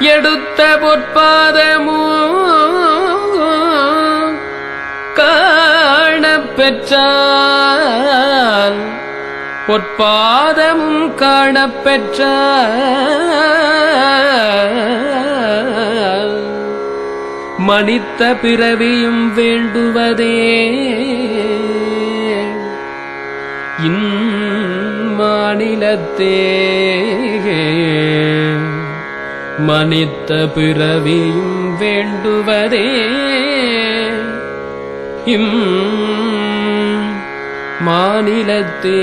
எடுத்த பொற்பாதமோ காணப் பெற்றால் பொற்பாதமும் காணப் பெற்றால் மனித்த பிறவியும் வேண்டுவதே. இன் மாநிலத்தே. மனித்த பிறவியும் வேண்டுவதே. இம் மாநிலத்தே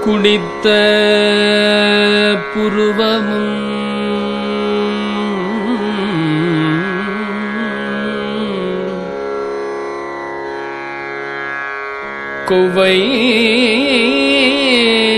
குடித்த புருவமும் கொவை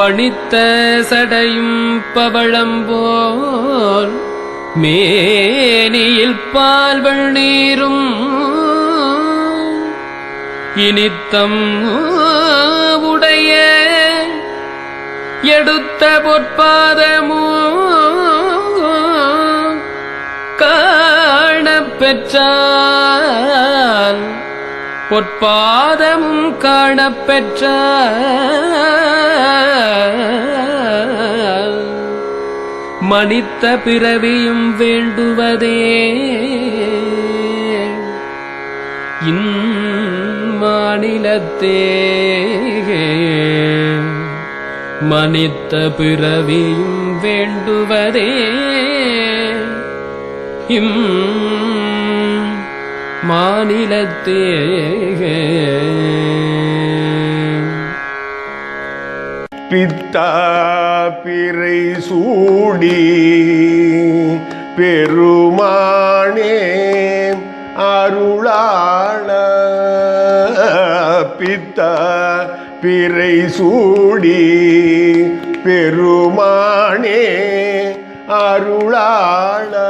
பணித்த சடையும் பவளம்போல் மேனியில் பால்வள் நீரும். இனித்தம் உடைய எடுத்த பொற்பாதமோ காணப் பெற்றால் பொற்பாதமும் காணப்பெற்ற பெற்றால் மனித்த பிறவியும் வேண்டுவதே. இன்மாநிலத்தே மனித்த பிறவியும் வேண்டுவதே. இம் மாநிலத்தே பித்தா பிறை சூடி பெருமானே அருளாள. பித்தா பிறை சூடி பெருமானே அருளாள.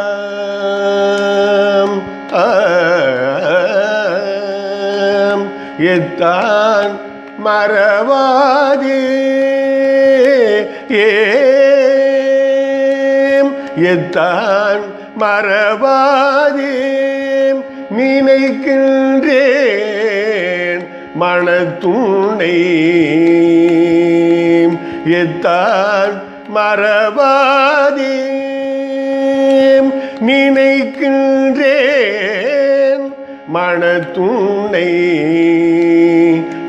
தான் மறவாதே. ஏம் எத்தான் மறவாதே. நினைக்கின்றேன் மனத்துணை எத்தான் மறவாதே. நினைக்கின்றேன் மனத்துணை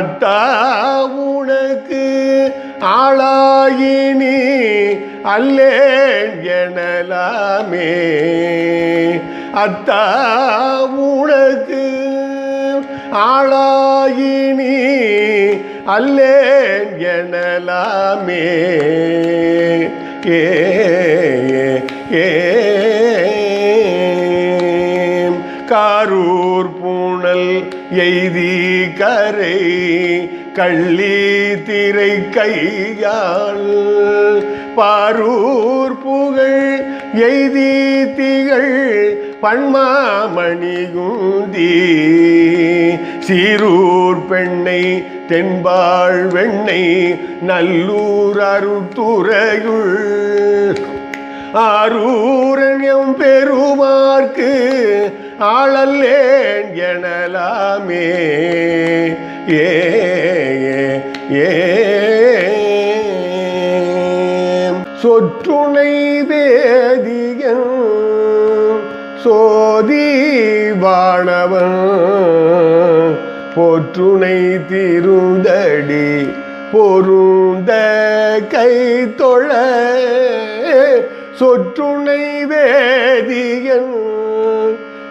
அட்டா உனக்கு ஆளாயினி அல்லேன் எனலாமே. அத்தா உனக்கு ஆளாயினி அல்லேன் எனலாமே. ஏ ஏ. காரூர் பூணல் எய்தி கரை கள்ளி திரை கையால். பாரூர் புகழ் எய்தி திகழ் பன்மாமணி குந்தி. சீரூர் பெண்ணை தென்பாள் வெண்ணை நல்லூர் அருத்துறையுள் எம் பெருமார்க்கு ஆளல்லேன் எனலாமே. ஏ ஏ, சொற்றுணை வேதியன் சோதி வாணவன் போற்றுணை திருந்தடி பொருந்த கை தொழ. சொற்றுணை வேதிய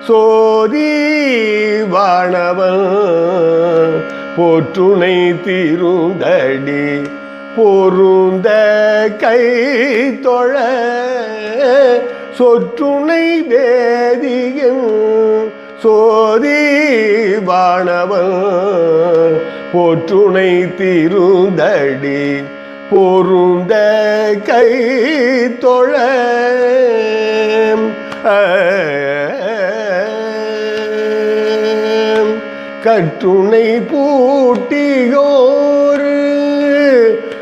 சோதி வாணவன் போற்றுணை திருந்தடி பொருந்த கை தொழ சொற்றுணை வேதியன் சோதி வாணவன் போற்றுணை திருந்தடி பொருந்த கை தொழ. கற்றுணை பூட்டியோர்.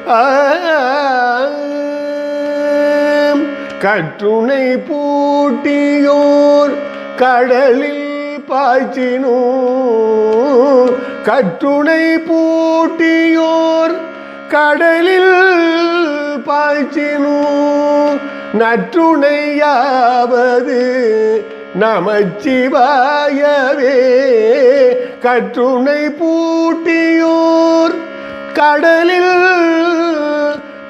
ஆம். கற்றுணை பூட்டியோர் கடலில் பாய்ச்சினோ. கற்றுணை பூட்டியோர் கடலில் பாய்ச்சினோ. நற்றுணையாவது நமச்சிவாயவே கற்றுணை பூட்டியோர் கடலில்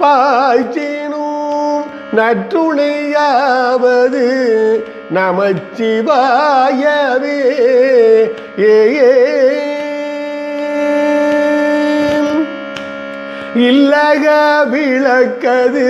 பாய்ச்சினும் நற்றுணையாவது நமச்சிவாயவே ஏ. இல்லக விளக்கது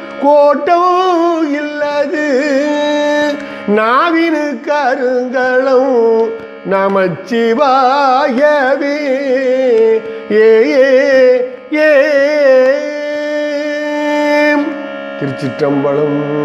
கோட்டோ இல்லது. நாவினு கருங்களும் நமச்சிவாயவே. ஏ ஏ. திருச்சிற்றம்பலம்.